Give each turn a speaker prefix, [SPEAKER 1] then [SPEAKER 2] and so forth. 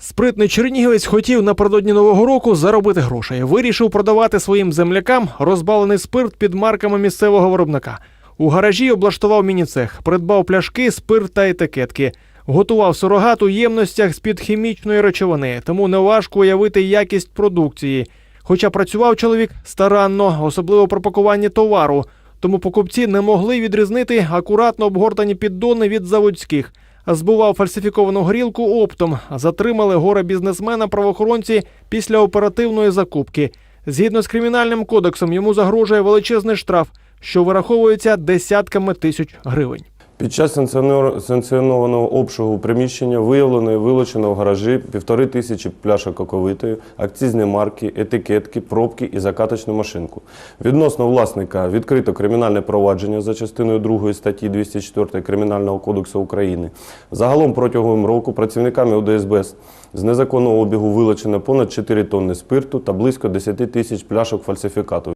[SPEAKER 1] Спритний чернігівець хотів напередодні нового року заробити грошей. Вирішив продавати своїм землякам розбалений спирт під марками місцевого виробника. У гаражі облаштував міні-цех, придбав пляшки, спирт та етикетки. Готував сурогат у ємностях з-під хімічної речовини, тому неважко уявити якість продукції. Хоча працював чоловік старанно, особливо при пакуванні товару, тому покупці не могли відрізнити акуратно обгортані піддони від заводських. Збував фальсифіковану горілку оптом. Затримали горе бізнесмена правоохоронці після оперативної закупки. Згідно з кримінальним кодексом, йому загрожує величезний штраф, що вираховується десятками тисяч гривень.
[SPEAKER 2] Під час санкціонованого обшугу приміщення виявлено і вилучено в гаражі півтори тисячі пляшок оковитої, акцизні марки, етикетки, пробки і закаточну машинку. Відносно власника відкрито кримінальне провадження за частиною 2 статті 204 Кримінального кодексу України. Загалом протягом року працівниками ОДСБ з незаконного обігу вилучено понад 4 тонни спирту та близько 10 тисяч пляшок фальсифікату.